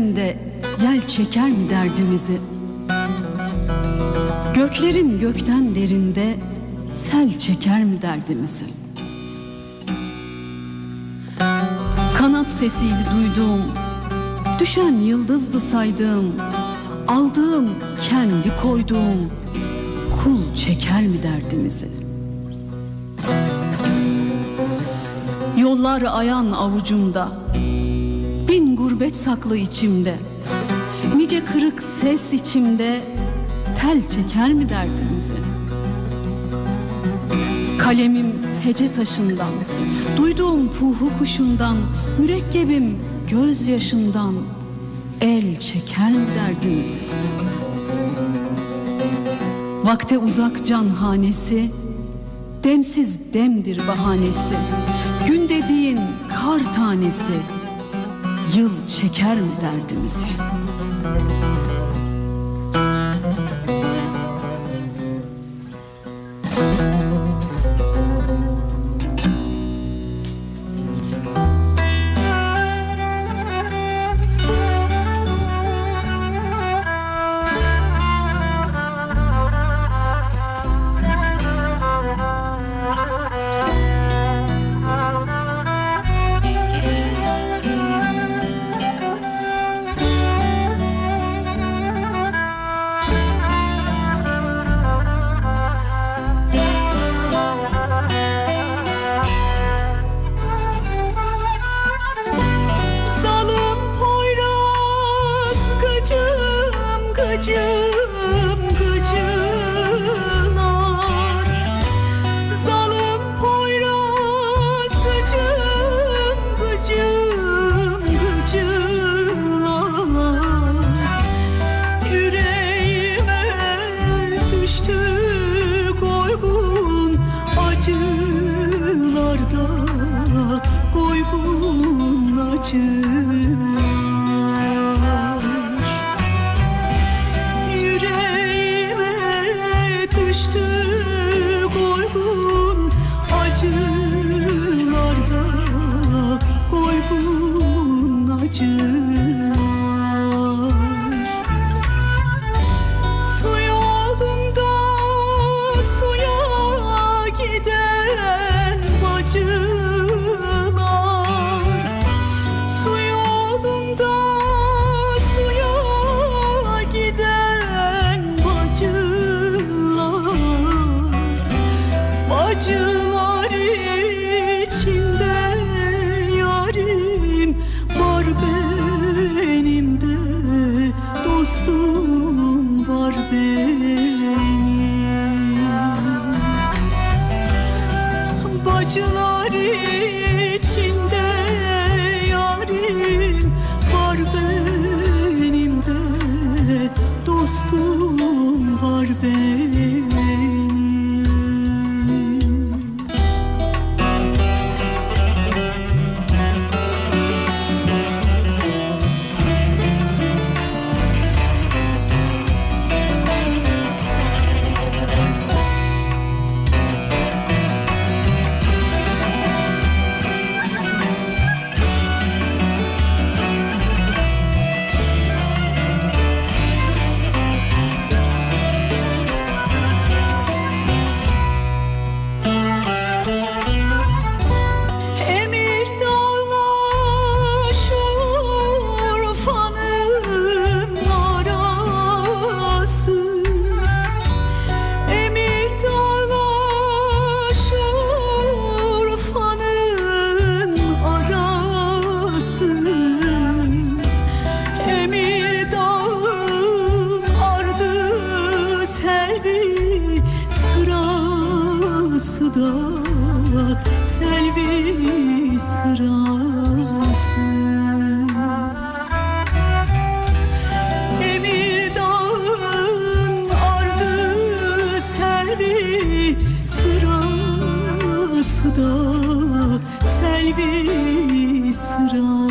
seherinde yel çeker mi derdimizi? Göklerin gökten derinde sel çeker mi derdimizi? Kanat sesiyle duyduğum, düşen yıldızdı saydığım, aldığım kendi koyduğum kul çeker mi derdimizi? Yollar ayan avucumda, bin gurbet saklı içimde, nice kırık ses içimde tel çeker mi derdimizi? Kalemim hece taşından, duyduğum puhu kuşundan, mürekkebim gözyaşından el çeker mi derdimizi? Vakte uzak can hanesi, demsiz demdir bahanesi, gün dediğin kar tanesi, yıl çeker mi derdimizi? Acılar Yüreğime düştü koygun acılarda koygun acılar Yarim var benim dostum var benim. Bacılar selvi sırası